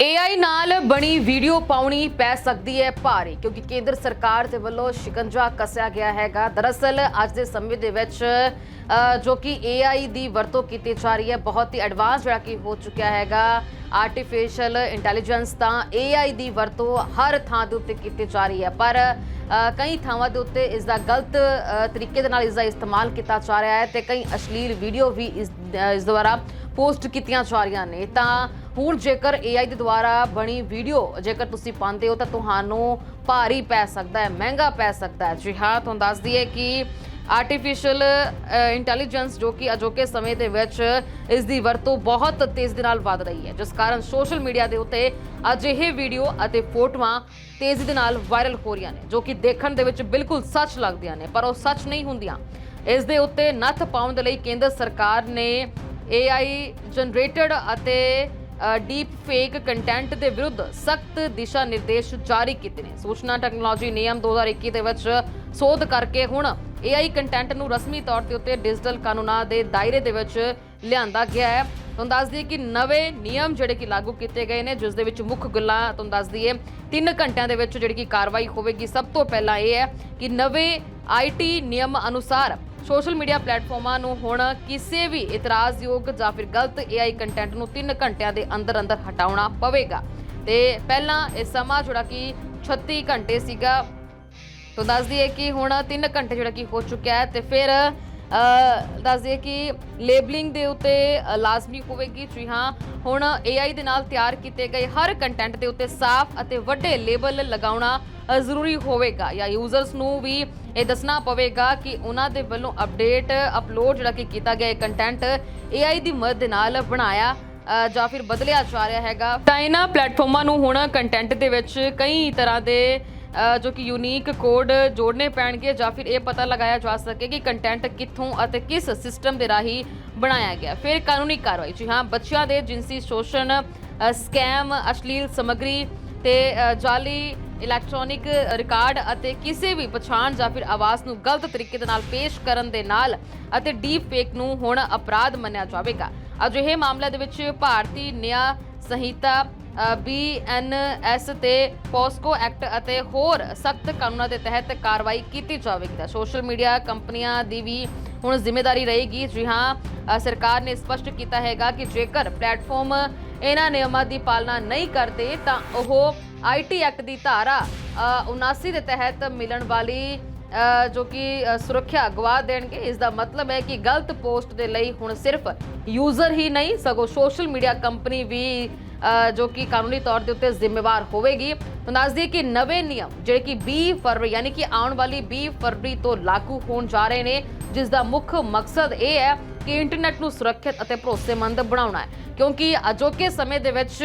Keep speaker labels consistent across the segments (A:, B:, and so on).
A: AI ਨਾਲ ਬਣੀ video ਪਾਉਣੀ ਪੈ ਸਕਦੀ ਹੈ ਭਾਰੀ, ਕਿਉਂਕਿ ਕੇਂਦਰ ਸਰਕਾਰ ਦੇ ਵੱਲੋਂ ਸ਼ਿਕੰਜਾ ਕੱਸਿਆ ਗਿਆ ਹੈਗਾ। ਦਰਅਸਲ, ਅੱਜ ਦੇ ਸਮੇਂ ਦੇ ਵਿੱਚ ਜੋ ਕਿ AI ਦੀ ਵਰਤੋਂ ਕੀਤੀ ਜਾ ਰਹੀ ਹੈ, ਬਹੁਤ ਹੀ ਐਡਵਾਂਸ ਜਿਹੜਾ ਕਿ ਹੋ ਚੁੱਕਿਆ ਹੈਗਾ। ਆਰਟੀਫੀਸ਼ੀਅਲ ਇੰਟੈਲੀਜੈਂਸ ਤਾਂ AI ਦੀ ਵਰਤੋਂ ਹਰ ਥਾਂ ਦੇ ਉੱਤੇ ਕੀਤੀ ਜਾ ਰਹੀ ਹੈ, ਪਰ ਕਈ ਥਾਵਾਂ ਦੇ ਉੱਤੇ ਇਸ ਦਾ ਗਲਤ ਤਰੀਕੇ ਦੇ ਨਾਲ ਇਸ ਦਾ ਇਸਤੇਮਾਲ ਕੀਤਾ ਜਾ ਰਿਹਾ ਹੈ ਤੇ ਕਈ ਅਸ਼ਲੀਲ ਵੀਡੀਓ ਵੀ ਇਸ ਦੁਆਰਾ ਪੋਸਟ ਕੀਤੀਆਂ ਜਾ ਰਹੀਆਂ ਨੇ। ਤਾਂ ਹੁਣ ਜੇਕਰ AI ਦੇ ਦੁਆਰਾ ਬਣੀ ਵੀਡੀਓ ਜੇਕਰ ਤੁਸੀਂ ਪਾਉਂਦੇ ਹੋ ਤਾਂ ਤੁਹਾਨੂੰ ਭਾਰੀ ਪੈ ਸਕਦਾ ਹੈ, ਮਹਿੰਗਾ ਪੈ ਸਕਦਾ ਹੈ। ਜੀ ਹਾਂ, ਤੁਹਾਨੂੰ ਦੱਸ ਦਈਏ ਕਿ ਆਰਟੀਫੀਸ਼ੀਅਲ ਇੰਟੈਲੀਜੈਂਸ ਜੋ ਕਿ ਅਜੋਕੇ ਸਮੇਂ ਦੇ ਵਿੱਚ ਇਸ ਦੀ ਵਰਤੋਂ ਬਹੁਤ ਤੇਜ਼ ਦੇ ਨਾਲ ਵੱਧ ਰਹੀ ਹੈ। ਜਿਸ ਕਾਰਨ ਸੋਸ਼ਲ ਮੀਡੀਆ ਦੇ ਉੱਤੇ ਅਜਿਹੇ ਵੀਡੀਓ ਅਤੇ ਫੋਟੋਆਂ ਤੇਜ਼ੀ ਦੇ ਨਾਲ ਵਾਇਰਲ ਹੋ ਰਹੀਆਂ ਨੇ, ਜੋ ਕਿ ਦੇਖਣ ਦੇ ਵਿੱਚ ਬਿਲਕੁਲ ਸੱਚ ਲੱਗਦੀਆਂ ਨੇ, ਪਰ ਉਹ ਸੱਚ ਨਹੀਂ ਹੁੰਦੀਆਂ। ਇਸ ਦੇ ਉੱਤੇ ਨੱਥ ਪਾਉਣ ਦੇ ਲਈ ਕੇਂਦਰ ਸਰਕਾਰ ਨੇ AI ਜਨਰੇਟਡ ਅਤੇ ਡੀਪ ਫੇਕ ਕੰਟੈਂਟ ਦੇ ਵਿਰੁੱਧ ਸਖਤ ਦਿਸ਼ਾ ਨਿਰਦੇਸ਼ ਜਾਰੀ ਕੀਤੇ ਨੇ। ਸੂਚਨਾ ਟੈਕਨੋਲੋਜੀ ਨਿਯਮ 2021 ਦੇ ਵਿੱਚ ਸੋਧ ਕਰਕੇ ਹੁਣ AI ਕੰਟੈਂਟ ਨੂੰ ਰਸਮੀ ਤੌਰ ਤੇ ਉੱਤੇ ਡਿਜੀਟਲ ਕਾਨੂੰਨਾਂ ਦੇ ਦਾਇਰੇ ਦੇ ਵਿੱਚ ਲਿਆਂਦਾ ਗਿਆ ਹੈ। ਤੁਹਾਨੂੰ ਦੱਸ ਦਈਏ ਕਿ ਨਵੇਂ ਨਿਯਮ ਜਿਹੜੇ ਕਿ ਲਾਗੂ ਕੀਤੇ ਗਏ ਨੇ, ਜਿਸ ਦੇ ਵਿੱਚ ਮੁੱਖ ਗੱਲਾਂ ਤੁਹਾਨੂੰ ਦੱਸ ਦਈਏ 3 ਘੰਟਿਆਂ ਦੇ ਵਿੱਚ ਜਿਹੜੀ ਕਿ ਕਾਰਵਾਈ ਹੋਵੇਗੀ। ਸਭ ਤੋਂ ਪਹਿਲਾਂ ਇਹ ਹੈ ਕਿ ਨਵੇਂ ਆਈਟੀ ਨਿਯਮ ਅਨੁਸਾਰ ਸੋਸ਼ਲ ਮੀਡੀਆ ਪਲੇਟਫਾਰਮਾਂ ਨੂੰ ਹੁਣ ਕਿਸੇ ਵੀ ਇਤਰਾਜ਼ਯੋਗ ਜਾਂ ਫਿਰ ਗਲਤ AI ਕੰਟੈਂਟ ਨੂੰ 3 ਘੰਟਿਆਂ ਦੇ ਅੰਦਰ ਅੰਦਰ ਹਟਾਉਣਾ ਪਵੇਗਾ। ਤੇ ਪਹਿਲਾਂ ਇਹ ਸਮਾਂ ਜਿਹੜਾ ਕਿ 36 ਘੰਟੇ ਸੀਗਾ, ਤਾਂ ਦੱਸ ਦਈਏ ਕਿ ਹੁਣ 3 ਘੰਟੇ ਜਿਹੜਾ ਕਿ ਹੋ ਚੁੱਕਿਆ ਹੈ ਤੇ ਫਿਰ ਦੱਸ ਦਈਏ ਕਿ ਲੇਬਲਿੰਗ ਦੇ ਉੱਤੇ ਲਾਜ਼ਮੀ ਹੋਵੇਗੀ। ਜੀ ਹਾਂ, ਹੁਣ AI ਦੇ ਨਾਲ ਤਿਆਰ ਕੀਤੇ ਗਏ ਹਰ ਕੰਟੈਂਟ ਦੇ ਉੱਤੇ ਸਾਫ਼ ਅਤੇ ਵੱਡੇ ਲੇਬਲ ਲਗਾਉਣਾ ਜ਼ਰੂਰੀ ਹੋਵੇਗਾ। ਜਾਂ ਯੂਜ਼ਰਸ ਨੂੰ ਵੀ ਇਹ ਦੱਸਣਾ ਪਵੇਗਾ ਕਿ ਉਹਨਾਂ ਦੇ ਵੱਲੋਂ ਅਪਡੇਟ ਅਪਲੋਡ ਜਿਹੜਾ ਕਿ ਕੀਤਾ ਗਿਆ ਇਹ ਕੰਟੈਂਟ AI ਦੀ ਮਦਦ ਦੇ ਨਾਲ ਬਣਾਇਆ ਜਾਂ ਫਿਰ ਬਦਲਿਆ ਜਾ ਰਿਹਾ ਹੈਗਾ। ਤਾਂ ਇਹਨਾਂ ਪਲੇਟਫਾਰਮਾਂ ਨੂੰ ਹੁਣ ਕੰਟੈਂਟ ਦੇ ਵਿੱਚ ਕਈ ਤਰ੍ਹਾਂ ਦੇ ਜੋ ਕਿ ਯੂਨੀਕ ਕੋਡ ਜੋੜਨੇ ਪੈਣਗੇ ਜਾਂ ਫਿਰ ਇਹ ਪਤਾ ਲਗਾਇਆ ਜਾ ਸਕੇ ਕਿ ਕੰਟੈਂਟ ਕਿੱਥੋਂ ਅਤੇ ਕਿਸ ਸਿਸਟਮ ਦੇ ਰਾਹੀਂ ਬਣਾਇਆ ਗਿਆ। ਫਿਰ ਕਾਨੂੰਨੀ ਕਾਰਵਾਈ ਜੀ ਹਾਂ ਬੱਚਿਆਂ ਦੇ ਜਿੰਸੀ ਸ਼ੋਸ਼ਣ ਸਕੈਮ ਅਸ਼ਲੀਲ ਸਮੱਗਰੀ ਤੇ ਅ, ਜਾਲੀ ਇਲੈਕਟ੍ਰੋਨਿਕ ਰਿਕਾਰਡ ਅਤੇ ਕਿਸੇ ਵੀ ਪਛਾਣ ਜਾਂ ਫਿਰ ਆਵਾਜ਼ ਨੂੰ ਗਲਤ ਤਰੀਕੇ ਦੇ ਨਾਲ ਪੇਸ਼ ਕਰਨ ਦੇ ਨਾਲ ਅਤੇ ਡੀਪ ਫੇਕ ਨੂੰ ਹੁਣ ਅਪਰਾਧ ਮੰਨਿਆ ਜਾਵੇਗਾ। ਅਜਿਹੇ ਮਾਮਲਿਆਂ ਦੇ ਵਿੱਚ ਭਾਰਤੀ ਨਿਆਂ ਸੰਹਿਤਾ ਬੀਐਨਐਸ ਤੇ ਪੋਸਕੋ ਐਕਟ ਅਤੇ ਹੋਰ ਸਖਤ ਕਾਨੂੰਨਾਂ ਦੇ ਤਹਿਤ ਕਾਰਵਾਈ ਕੀਤੀ ਜਾਵੇਗੀ ਤਾਂ ਸੋਸ਼ਲ ਮੀਡੀਆ ਕੰਪਨੀਆਂ ਦੀ ਵੀ ਹੁਣ ਜ਼ਿੰਮੇਵਾਰੀ ਰਹੇਗੀ। ਜੀ ਹਾਂ ਸਰਕਾਰ ਨੇ ਸਪਸ਼ਟ ਕੀਤਾ ਹੈਗਾ ਕਿ ਜੇਕਰ ਪਲੇਟਫਾਰਮ ਇਹਨਾਂ ਨਿਯਮਾਂ ਦੀ ਪਾਲਣਾ ਨਹੀਂ ਕਰਦੇ ਤਾਂ ਉਹ ਆਈਟੀ ਐਕਟ ਦੀ ਧਾਰਾ ਅ, 79 ਦੇ ਤਹਿਤ ਮਿਲਣ ਵਾਲੀ ਜੋ ਕਿ ਸੁਰੱਖਿਆ ਗਵਾ ਦੇਣਗੇ। ਇਸ ਦਾ ਮਤਲਬ ਹੈ ਕਿ ਗਲਤ ਪੋਸਟ ਦੇ ਲਈ ਹੁਣ ਸਿਰਫ ਯੂਜ਼ਰ ਹੀ ਨਹੀਂ ਸਗੋਂ ਸੋਸ਼ਲ ਮੀਡੀਆ ਕੰਪਨੀ ਵੀ ਜੋ ਕਿ ਕਾਨੂੰਨੀ ਤੌਰ ਦੇ ਉੱਤੇ ਜ਼ਿੰਮੇਵਾਰ ਹੋਵੇਗੀ। ਤਾਂ ਦੱਸ ਦਈਏ ਕਿ ਨਵੇਂ ਨਿਯਮ ਜਿਹੜੇ ਕਿ 20 ਫਰਵਰੀ, ਯਾਨੀ ਕਿ ਆਉਣ ਵਾਲੀ 20 ਫਰਵਰੀ ਤੋਂ ਲਾਗੂ ਹੋਣ ਜਾ ਰਹੇ ਨੇ, ਜਿਸ ਦਾ ਮੁੱਖ ਮਕਸਦ ਇਹ ਹੈ ਕਿ ਇੰਟਰਨੈਟ ਨੂੰ ਸੁਰੱਖਿਅਤ ਅਤੇ ਭਰੋਸੇਮੰਦ ਬਣਾਉਣਾ ਹੈ। ਕਿਉਂਕਿ ਅਜੋਕੇ ਸਮੇਂ ਦੇ ਵਿੱਚ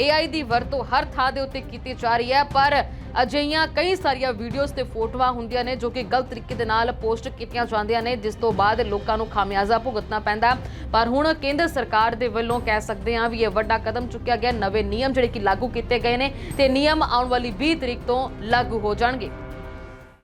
A: AI ਦੀ ਵਰਤੋਂ ਹਰ ਥਾਂ ਦੇ ਉੱਤੇ ਕੀਤੀ ਜਾ ਰਹੀ ਹੈ, ਪਰ ਅਜਿਹੀਆਂ ਕਈ ਸਾਰੀਆਂ ਵੀਡੀਓਜ਼ ਤੇ ਫੋਟੋਆਂ ਹੁੰਦੀਆਂ ਨੇ ਜੋ ਕਿ ਗਲਤ ਤਰੀਕੇ ਦੇ ਨਾਲ ਪੋਸਟ ਕੀਤੀਆਂ ਜਾਂਦੀਆਂ ਨੇ, ਜਿਸ ਤੋਂ ਬਾਅਦ ਲੋਕਾਂ ਨੂੰ ਖਾਮਿਆਜ਼ਾ ਭੁਗਤਣਾ ਪੈਂਦਾ ਪਰ ਹੁਣ ਕੇਂਦਰ ਸਰਕਾਰ ਦੇ ਵੱਲੋਂ ਕਹਿ ਸਕਦੇ ਹਾਂ ਵੀ ਇਹ ਵੱਡਾ ਕਦਮ ਚੁੱਕਿਆ ਗਿਆ, ਨਵੇਂ ਨਿਯਮ ਜਿਹੜੇ ਕਿ ਲਾਗੂ ਕੀਤੇ ਗਏ ਨੇ ਤੇ ਨਿਯਮ ਆਉਣ ਵਾਲੀ 20 ਤਰੀਕ ਤੋਂ ਲਾਗੂ ਹੋ ਜਾਣਗੇ।